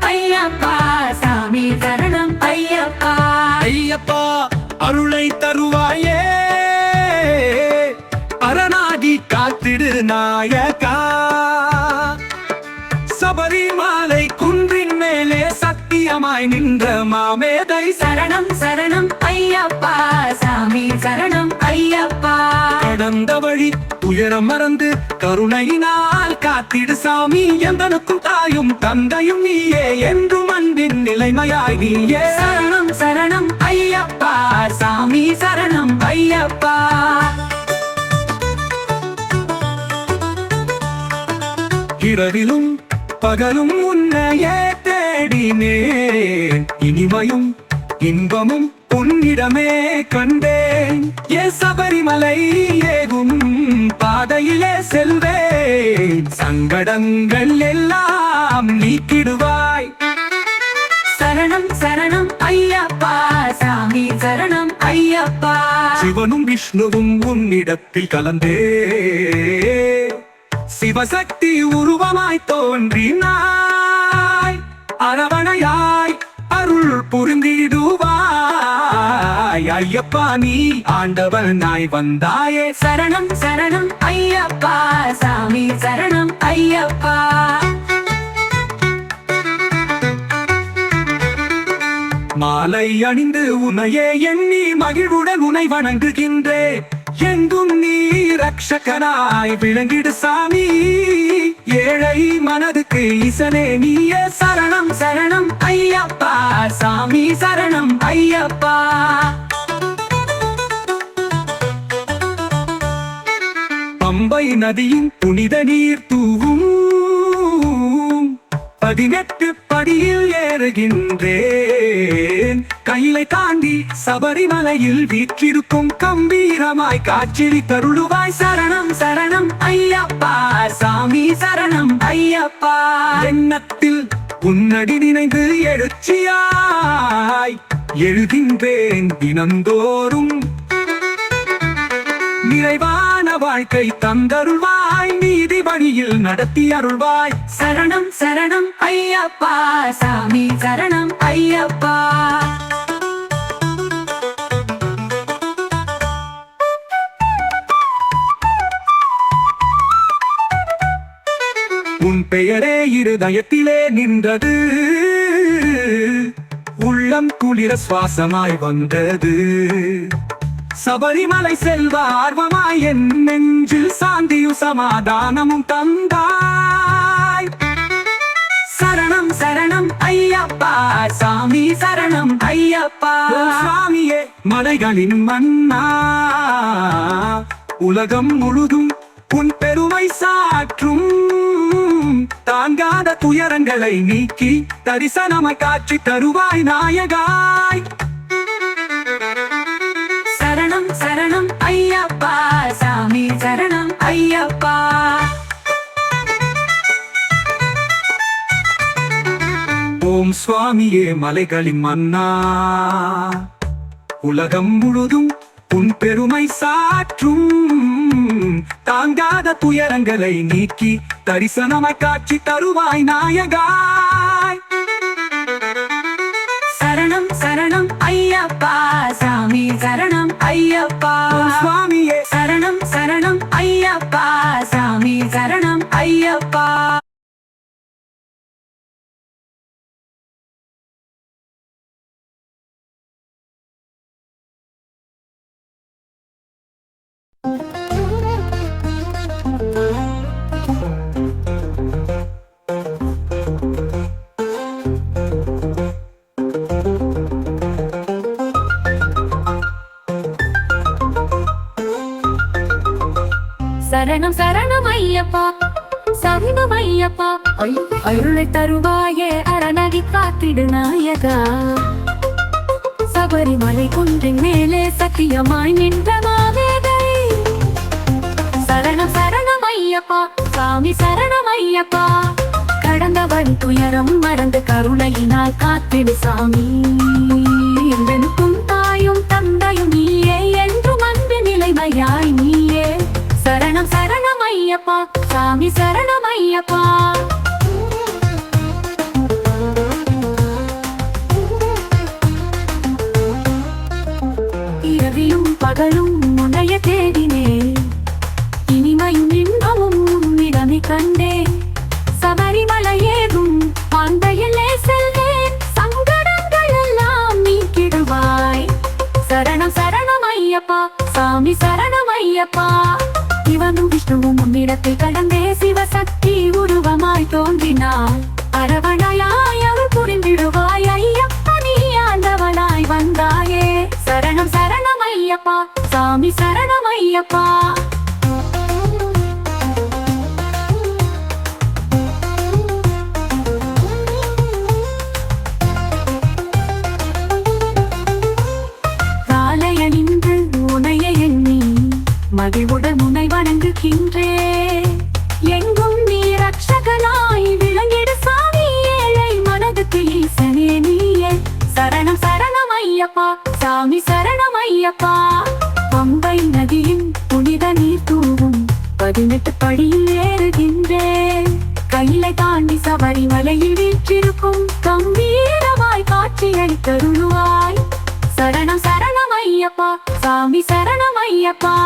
ஐயப்பா சாமி சரணம் ஐயப்பா. ஐயப்பா அருளை தருவாயே. அரணாகி காத்திடு நாயகா. சபரிமலை குன்றின் மேலே சத்தியமாய் நின்ற மாமேதை. சரணம் சரணம் ஐயப்பா சாமி சரணம் ஐயப்பா. கடந்த வழி துயரம் மறந்து கருணையினால் காத்திடு சாமி. எந்தனுக்கும் தாயும் தந்தையும் நீயே. என்றும் அன்பின் நிலைமையாய் நீயே. சரணம் சரணம் ஐயப்பா. சாமி சரணம் ஐயப்பா. இரவிலும் பகலும் உன்னையே தேடினேன். இனிமையும் இன்பமும் உன்னிடமே கண்டேன். ஏ சபரிமலை ஏகும் பாதையிலே செல்வேன். சங்கடங்கள் எல்லாம் நீக்கிடுவாய். சரணம் சரணம் ஐயப்பா. சாமி சரணம் ஐயப்பா. சிவனும் விஷ்ணுவும் உன்னிடத்தில் கலந்தே. சிவசக்தி உருவமாய் தோன்றினாய். அரவணையாய் அருள் புரிந்திடுவாய். ஐயப்பா நீ ஆண்டவர் நாய் வந்தாயே. சரணம் சரணம் ஐயப்பா. சாமி சரணம் ஐயப்பா. மாலை அணிந்து உனையே எண்ணி மகிழ்வுடன் உனை வணங்குகின்றே எங்கும் நீ ரக்ஷகனாய் விளங்கிடு சாமி. ஏழை மனதுக்கு இசனே நீய சரணம் சரணம் ஐயப்பா. சாமி சரணம் ஐயப்பா. பம்பை நதியின் புனித நீர் தூவும். பதினெட்டு படியில் ஏறுகின்றேன். கையிலை தாண்டி சபரிமலையில் வீற்றிருக்கும் கம்பீரமாய் காட்சிரி தருளுவாய் சரணம் சரணம் ஐயப்பா. சாமி சரணம் ஐயப்பா. எண்ணத்தில் உன்னடி நினைந்து எழுச்சியாய் எழுகின்றேன் தினந்தோறும். நிறைவான வாழ்க்கை தந்தருள்வாய் வழியில் நடத்தி அருள்வாய். சரணம் சரணம் ஐயப்பா. சாமி சரணம் ஐயப்பா. உன் பெயரே இருதயத்திலே நின்றது. உள்ளம் குளிர சுவாசமாய் வந்தது. சபரிமலை செல்வ ஆர்வமாய் என் நெஞ்சில் சாந்தியும் சமாதானமும் தந்தாய். சரணம் சரணம் ஐயப்பா சாமி சரணம் ஐயப்பா. சுவாமியே மலைகளின் மன்னா. உலகம் முழுதும் உன் பெருமை சாற்றும். தாங்காத துயரங்களை நீக்கி தரிசனமாய் காட்சி தருவாய் நாயகாய். சரணம் ஐயப்பா சாமி சரணம் ஐயப்பா. ஓம் சுவாமியே மலைகளின் மன்னா. உலகம் முழுதும் உன் பெருமை சாற்றும். தாங்காத துயரங்களை நீக்கி தரிசனமாய் காட்சி தருவாய் நாயகாய் சரணம் சரணம் ஐயப்பா சாமி சரணம் ஐயப்பா. சுவாமியே. சரணம் சரணம் ஐயப்பா. சாமி சரணம் ஐயப்பா. ஐயப்பா சரணம் ஐயப்பா அருளை தருவாயே அரணகி காத்திடு நாயகா. சபரிமலை குன்றின் மேலே சத்தியமாய் நின்ற மாவேதை சரணம் சரணம் ஐயப்பா சாமி சரணம் ஐயப்பா. கடந்த வழி துயரம் மறந்து கருணையினால் காத்திடு சாமி. எங்களுக்கும் தாயும் தந்தையும் நீயே என்றும் அன்பு நிலைமையாய் நீயே. சரணம் சரணம் ஐயப்பா சாமி சரணம் ஐயப்பா. இரவியும் பகலும் உன்னைய தேடினேன். இனிமையும் இன்பமும் உன்னிடமே கண்டேன். சபரிமலை ஏதும் பாந்தையிலே செல்வேன். சங்கடங்கள் எல்லாம் நீக்கிடுவாய். சரணம் சரணம் ஐயப்பா சாமி சரணம் ஐயப்பா. சிவனும் விஷ்ணுவும் உன்னிடத்தில் கடந்தே சிவசக்தி உருவமாய் தோன்றினார் அரவணையாய் அவர் புரிந்திடுவாய் ஐயப்பா நீ ஆண்டவனாய் வந்தாயே. சரணம் சரணம் ஐயப்பா. சாமி சரணம் ஐயப்பா. மகிழ்வு இருக்கின்றே எங்கும் நீ ரட்சகனாய் விளங்கிடு சாமி ஏழை. மனதுக்கு ஈசனே நீயே. சரணம் சரணம் ஐயப்பா. சாமி சரணம் ஐயப்பா. பம்பை நதியின் புனித நீர் தூவும். பதினெட்டு படியில் ஏறுகின்றேன். கையிலை தாண்டி சபரிமலையில் வீற்றிருக்கும். கம்பீரமாய் காட்சியளித்தருளுவாய் சரணம் சரணம் ஐயப்பா. சாமி சரணம் ஐயப்பா.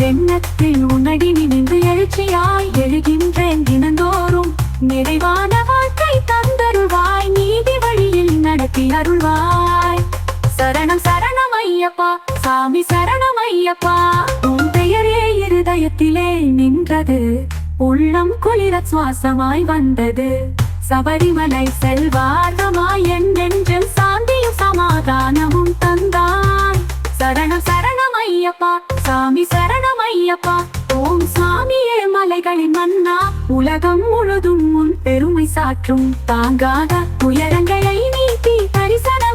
எண்ணத்தில் உன்னடி நினைந்து எழுச்சியாய் எழுகின்றேன் தினந்தோறும். நிறைவான வாழ்க்கை தந்தருள்வாய். நீதி வழியில் நடத்தி அருள்வாய். சரணம் சரணம் ஐயப்பா. சாமி சரணம் ஐயப்பா. உன் பெயரே இருதயத்திலே நின்றது. உள்ளம் குளிர சுவாசமாய் வந்தது. சபரிமலை செல்வார்த்தமாய் என் நெஞ்சில் சாந்தியும் சமாதானமும் தந்தாய். சரணம் சரணம் ஐயப்பா. சாமி சரணம் ஐயப்பா. ஓம் சாமியே மலைகளின் மன்னா. உலகம் முழுதும் உன் பெருமை சாற்றும். தாங்காத உயரங்களை நீட்டி தரிசனம்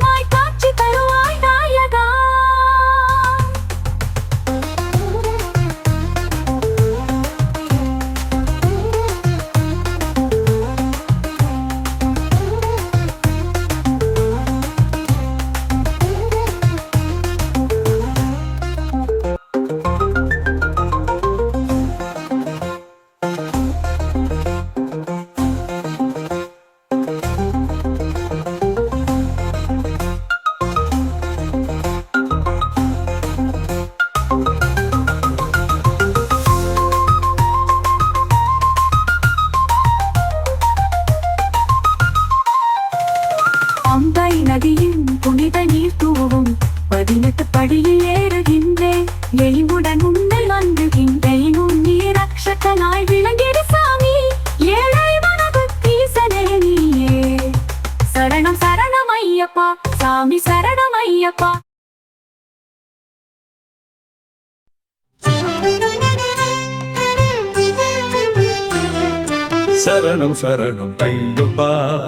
சரணம் ஐயப்பா.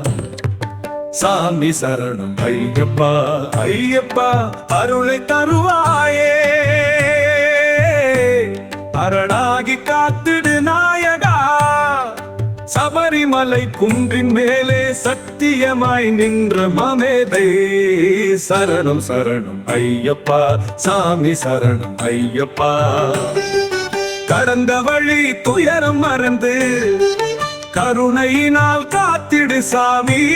சாமி சரணம் ஐயப்பா. ஐயப்பா அருளை தருவாயே. அரணாகி காத்திடு நாயகா. சபரிமலை குன்றின் மேலே சத்தியமாய் நின்ற மமேதை. சரணம் சரணம் ஐயப்பா. சாமி சரணம் ஐயப்பா. கடந்த வழி துயரம் மறந்து கருணையினால் காத்திடு சாமி.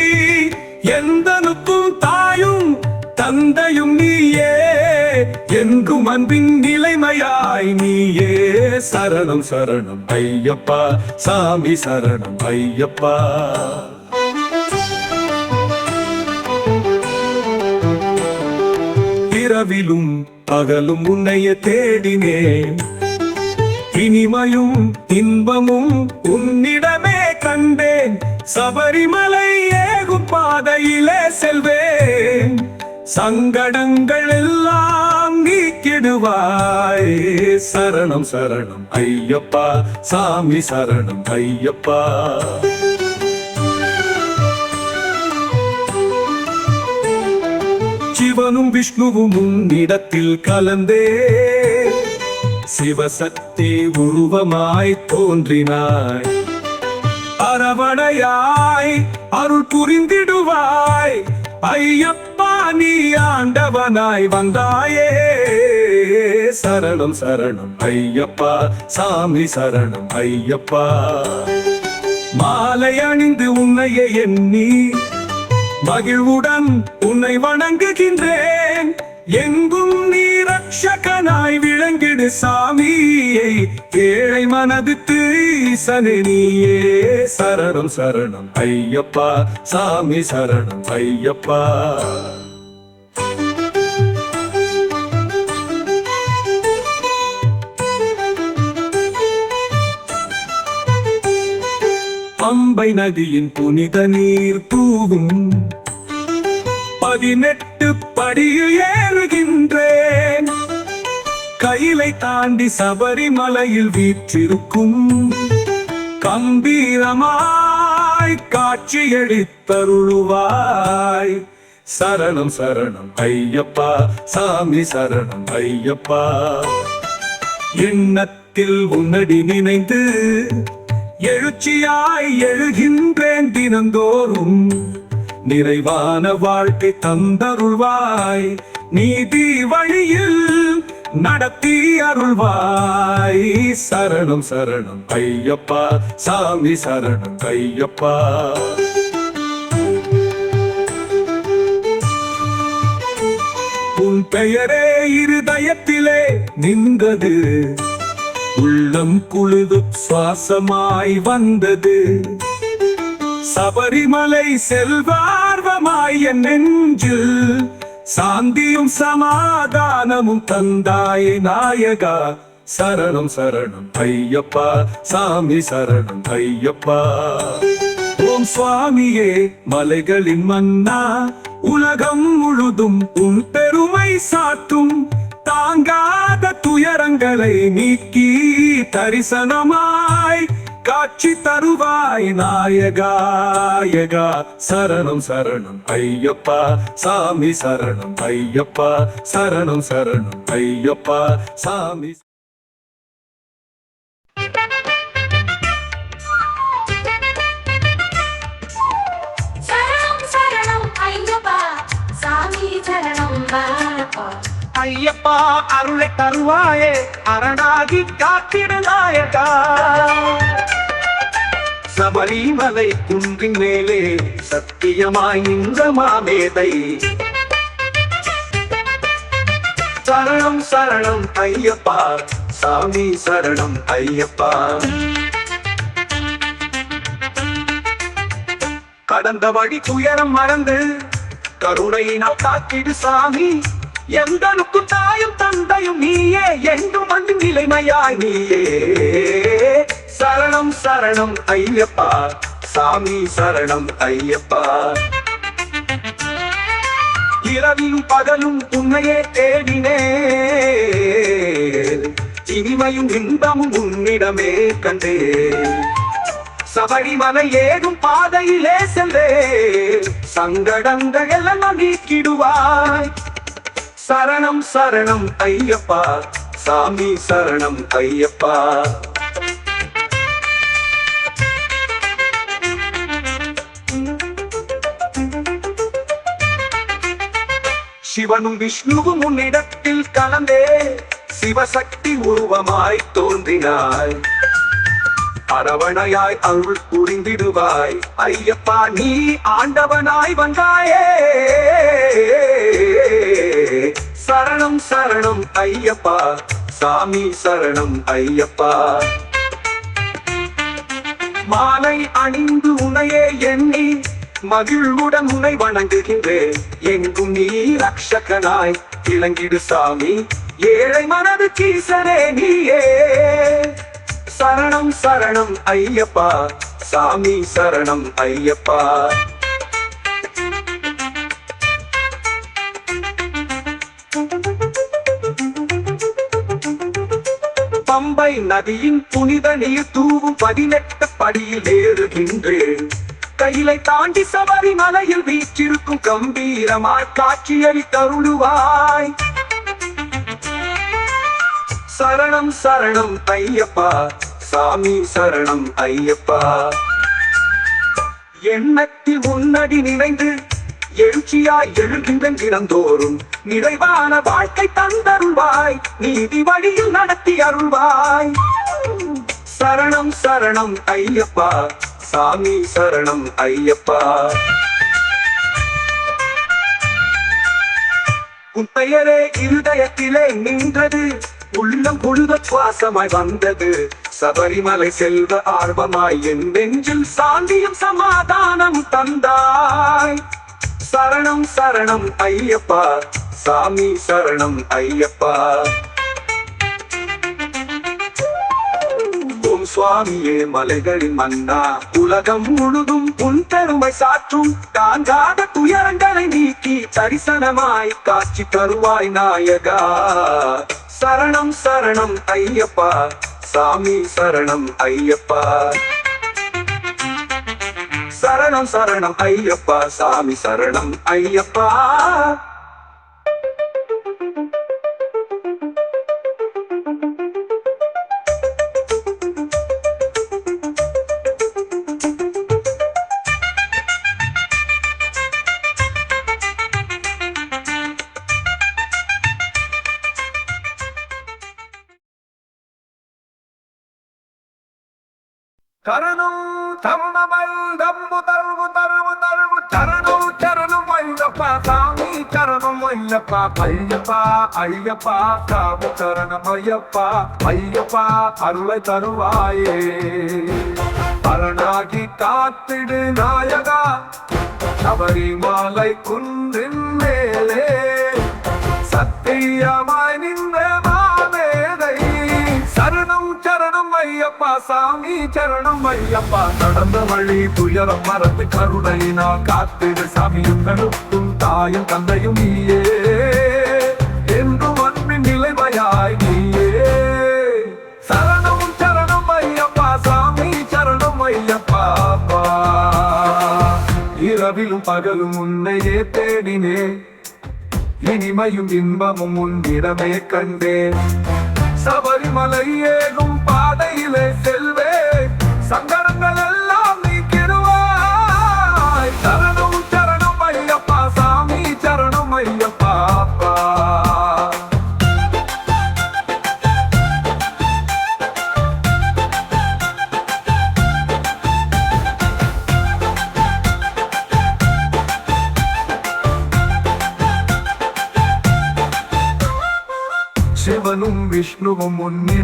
எந்தனுக்கும் தாயும் தந்தையும் நீயே. என்றும் அன்பின் நிலைமையாய் நீயே. சரணம் சரணம் ஐயப்பா. சாமி சரணம் ஐயப்பா. இரவிலும் பகலும் உன்னைய தேடினேன். இனிமையும் இன்பமும் உன்னிட சபரிமலை ஏகு பாதையிலே செல்வேன். சங்கடங்கள் எல்லாம் நீக்கிடுவாய். சரணம் சரணம் ஐயப்பா சாமி சரணம் ஐயப்பா. சிவனும் விஷ்ணுவும் உன்னிடத்தில் கலந்தே. சிவசக்தி உருவமாய் தோன்றினாய். அரவணையாய் அருள் புரிந்திடுவாய். ஐயப்பா நீ ஆண்டவனாய் வந்தாயே. சரணம் சரணம் ஐயப்பா. சாமி சரணம் ஐயப்பா. மாலை அணிந்து உன்னையே எண்ணி மகிழ்வுடன் உன்னை வணங்குகின்றேன். எங்கும் நீ ரக்ஷகனாய் விளங்கிடு சாமியை. ஏழை மனதுக்கு ஈசனினியே சரணம் சரணம் ஐயப்பா சாமி சரணம் ஐயப்பா. பம்பை நதியின் புனித நீர் தூவும். பதினெட்டு படியில் ஏறுகின்றேன். கையிலை தாண்டி சபரிமலையில் வீற்றிருக்கும் கம்பீரமாய் காட்சியளித்தருளுவாய் சரணம் சரணம் ஐயப்பா சாமி சரணம் ஐயப்பா. எண்ணத்தில் உன்னடி நினைந்து எழுச்சியாய் எழுகின்றேன் தினந்தோறும். நிறைவான வாழ்க்கை தந்தருள்வாய். நீதி வழியில் நடத்தி அருள்வாய். சரணம் சரணம் ஐயப்பா சாமி சரணம் ஐயப்பா உன் பெயரே இருதயத்திலே நின்றது. உள்ளம் குழுது சுவாசமாய் வந்தது. சபரிமலை செல்வார்வமாய் என் நெஞ்சில் சாந்தியும் சமாதானமும் தந்தாயே நாயகா. சரணம் சரணம் ஐயப்பா. சாமி சரணம் ஐயப்பா. ஓம் சுவாமியே மலைகளின் மன்னா. உலகம் முழுதும் உன் பெருமை சாட்டும் தாங்காத துயரங்களை நீக்கி தரிசனமாய் காட்சி தருவாய் நாயகாயகா சரணம் சரணம் ஐயப்பா. சாமி சரணம் ஐயப்பா. சரணம் சரணம் ஐயப்பா. சாமி சரணம் ஐயப்பா. சாமி சரணம் பாப்பா ஐயப்பா அருளை தருவாயே அரணாகி காத்திடு சபரிமலை குன்றின் மேலே சத்தியமாய் நின்ற மாமேதை சரணம் சரணம் ஐயப்பா சாமி சரணம் ஐயப்பா கடந்த வழி துயரம் மறந்து கருணையினால் காத்திடு சாமி எந்தனுக்கு தாயும் தந்தையும் நீயே என்றும் வந்து நிலைமையாய் நீயே. சரணம் சரணம் ஐயப்பா. சாமி சரணம் ஐயப்பா. இரவியும் பகலும் உன்னையே தேடினே இனிமையும் இன்பமும் உன்னிடமே கண்டே சபரிமலை ஏதும் பாதையிலே செல்லே சங்கடங்கள் எல்லாம் நீக்கிடுவாய். சரணம் சரணம் ஐயப்பா. சாமி சரணம் ஐயப்பா. சிவனும் விஷ்ணுவும் உன்னிடத்தில் கலந்தே சிவசக்தி உருவமாய் தோன்றினாய். அரவணையாய் அருள் புரிந்திடுவாய். ஐயப்பா நீ ஆண்டவனாய் வந்தாயே. சரணம் சரணம் ஐயப்பா. சாமி சரணம் ஐயப்பா. மாலை அணிந்து உனையே எண்ணி மகிழ்வுடன் உனை வணங்குகின்றேன் எங்கும் நீ ரக்ஷகனாய் இளங்கிடு சாமி. ஏழை மனது கீசனே நீயே. சரணம் சரணம் ஐயப்பா. சாமி சரணம் ஐயப்பா. பம்பை நதியின் புனித நீர் தூவும் பதினெட்டு படியில் ஏறுகின்றேன். கையிலை தாண்டி சபரி மலையில் வீற்றிருக்கும் கம்பீரமாய் காட்சியை தருளுவாய். சரணம் சரணம் ஐயப்பா சாமி சரணம் ஐயப்பா. எண்ணத்தில் முன்னடி நினைந்து எழுச்சியாய் எழுகின்றன் தினந்தோறும். நிறைவான வாழ்க்கை தந்தருள்வாய். நீதி வழியில் நடத்தி அருள்வாய். சரணம் சரணம் ஐயப்பா. சாமி சரணம் ஐயப்பா. உன் பெயரே இருதயத்திலே நின்றது. உள்ளம் பொழுத சுவாசமாய் வந்தது. சபரிமலை செல்வ ஆர்வமாய் என் நெஞ்சில் சாந்தியும் சமாதானம் தந்தாய். சரணம் சரணம் ஐயப்பா. சாமி சரணம் ஐயப்பா. ஓம் சுவாமியே மலைகளின் மன்னா உலகம் முழுதும் உன் பெருமை சாற்றும். தாங்காத துயரங்களை நீக்கி தரிசனமாய் காட்சி தருவாய் நாயகா. சரணம் சரணம் ஐயப்பா. சாமி சரணம் ஐயப்பா. சரணம் சரணம் ஐயப்பா. சாமி சரணம் ஐயப்பா. தரணும் தன்னமல் தம்பு தருவு தருவு தருவு. தரணும் தரணும் ஐயப்பா சாமி தரணும் ஐயப்பா ஐயப்பா ஐயப்பா சாமி தரணும் ஐயப்பா ஐயப்பா அருளை தருவாயே. அரணாகி காத்திடு நாயகா சபரிமாலை குன்றின் மேலே. சத்தியமா ஐயப்பா சாமி சரணம் ஐயப்பா நடந்த வழி துயரம் மறந்து கருணையினால் காத்திடு சாமியும் கருத்தும் தாயும் தந்தையும் நீயே. என்றும் அன்பின் நிலைமையாய் நீயே. சரணம் சரணம் ஐயப்பா சாமி சரணம் ஐயப்பா. இரவிலும் பகலும் உன்னையே தேடினே இனிமையும் இன்பமும் உன்னிடமே கண்டேன். சபரிமலை ஏகும் பாதையிலே செல்வே. சங்கடங்கள் எல்லாம் நீக்கிடுவாய். சரணம் சரணம் ஐயப்பா சாமி சரணம் ஐயப்பா.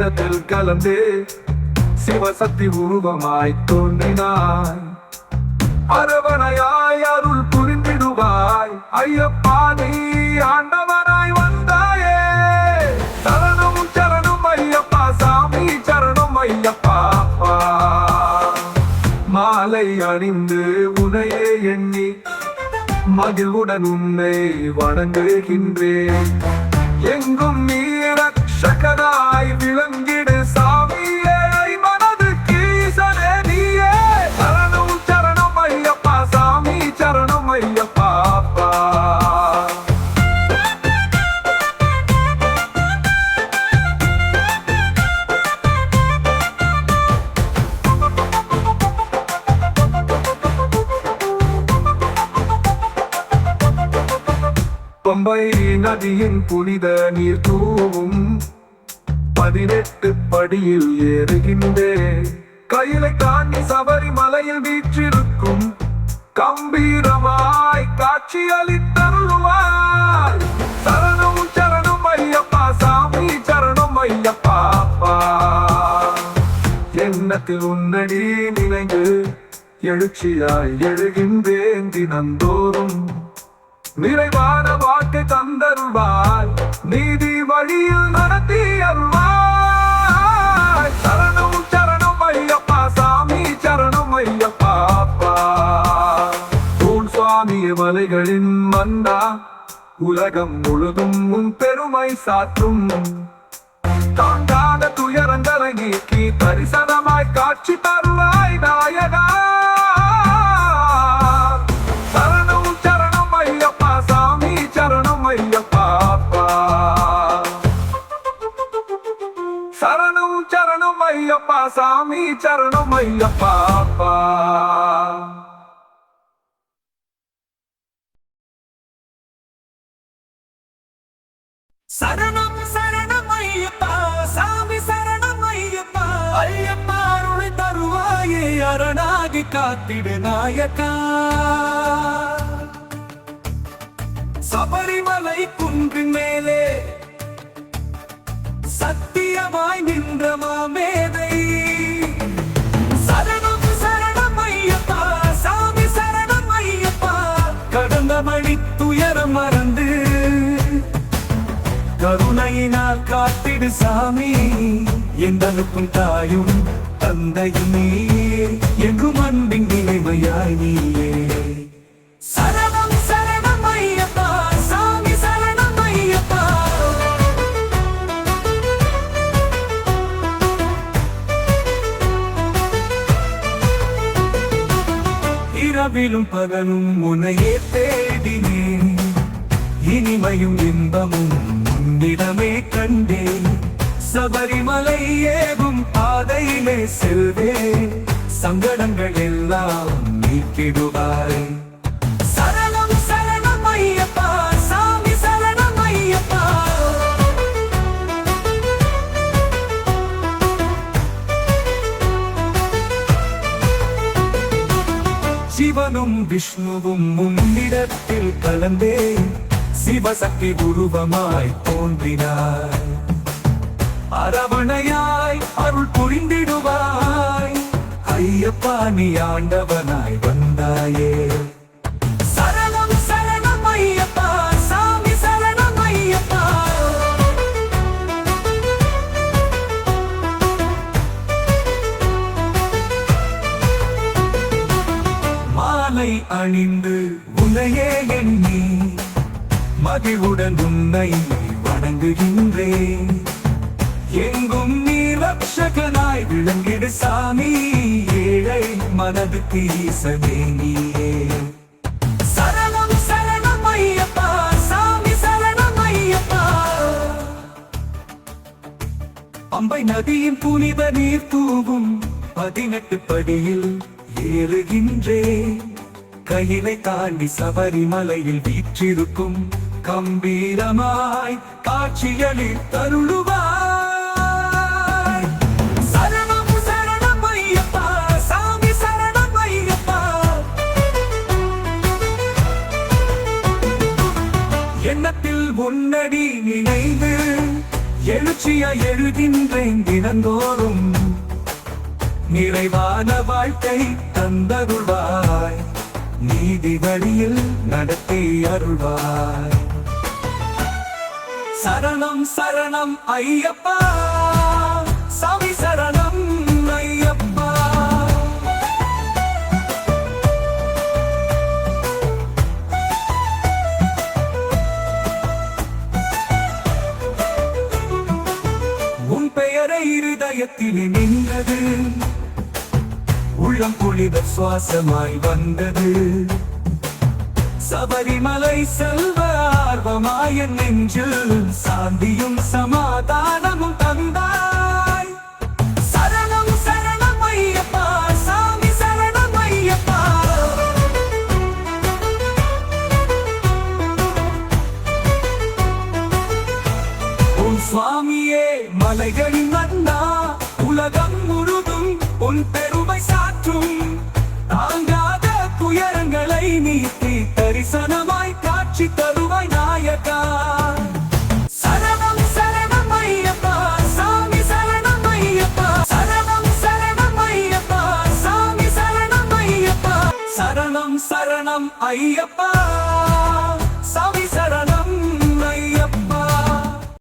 விஷ்ணுவும் கலந்தே சிவசக்தி உருவமாய் தோன்றினாய். அரவணையாய் அருள் புரிந்திடுவாய். ஐயப்பா நீ ஆண்டவனாய் வந்தாயே. சரணம் சரணம் ஐயப்பா சாமி சரணம் ஐயப்பா. மாலை அணிந்து உனையே எண்ணி மகிழ்வுடன் உன்னை வணங்குகின்றேன். எங்கும் நீர சகராய் விளங்கிடு சாமியே மனது கீசனே நீயே. சரணம் சரணம் ஐயப்பா சாமி சரணம் ஐயப்பா பம்பை நதியின் புனித நீர் தூவும் பதினெட்டு படியில் ஏறுகின்றே. கையிலை தாண்டி சபரிமலையில் வீற்றிருக்கும் கம்பீரமாய் காட்சி அளித்தருள்வார் சரணம் சரணம் ஐயப்பா சாமி சரணம் ஐயப்பா எண்ணத்தில் உன்னடி நினைந்து எழுச்சியாய் எழுகின்றேன் தினந்தோறும். நிறைவான வாழ்க்கை தந்தருள்வாய். நீதி வழியில் நடத்தி அருள்வாய். சரணம் சரணம் ஐயப்பா சாமி சரணம் ஐயப்பா அப்பா. சுவாமிய மலைகளின் மந்தா உலகம் முழுதும் உன் பெருமை சாற்றும். தாண்டாத துயரங்களை நீக்கி தரிசனமாய் காட்சி தருவாய் நாயகா. ஐயப்பா சாமி சரணம் ஐயப்பா அப்பா. சரணம் சரணம் ஐயப்பா சாமி சரணம் ஐயப்பா ஐயப்பா அருள் தருவாயே அரணாகி காத்திடு நாயக்கா சபரிமலை குன்றின் மேலே சத்தியமாய் நின்ற மாமேதை. சரணம் சரணம் ஐயப்பா சாமி சரணம் ஐயப்பா. கடந்த மணி துயரம் மறந்து கருணையினால் காத்திடு சாமி. எந்தனுக்கும் தாயும் தந்தையும். நீயே எங்கும் அன்பின் நினைவையாய் நீயே. சரணம் சரணம் ஐயா இரவிலும் பகலும் உன்னையே தேடினேன். இனிமையும் இன்பமும் உன்னிடமே கண்டேன். சபரிமலை ஏகும் பாதையிலே செல்வேன். சங்கடங்கள் எல்லாம் நீக்கிடுவாய். சிவனும் விஷ்ணுவும் முன்னிடத்தில் கலந்தே சிவசக்தி உருவமாய் தோன்றினாய். அரவணையாய் அருள் புரிந்திடுவாய். ஐயப்பா நீ ஆண்டவனாய் வந்தாயே. அணிந்து உன்னையே எண்ணி மகிழ்வுடன் உன்னை வணங்குகின்றேன். எங்கும் நீ ரக்ஷகனாய் விளங்கிடு சாமி ஏழை மனதுக்கு ஈசனே நீயே. சரணம் சரணம் ஐயப்பா சாமி சரணம் ஐயப்பா. பம்பை நதியின் புனித நீர் தூவும் பதினெட்டு படியில் ஏறுகின்றேன். கையினை தாண்டி சபரிமலையில் வீற்றிருக்கும் கம்பீரமாய் காட்சியளில் தருளுவாய். சரணம் சரணம் ஐயப்பா சாமி சரணம் ஐயப்பா. எண்ணத்தில் முன்னடி நினைந்து எழுச்சியா எழுகின்றேன் தினந்தோறும். நிறைவான வாழ்க்கை தந்தருள்வாய். நீதி வழியில் நடத்தி அருள்வாய். சரணம் சரணம் ஐயப்பா. சாமி சரணம் ஐயப்பா. உன் பெயரை இருதயத்தில் நின்றது. உள்ளம் புனித சுவாசமாய் வந்தது. சபரிமலை செல்வ ஆர்வமாய நெஞ்சில் சாந்தியும் சமாதான ஐயப்பா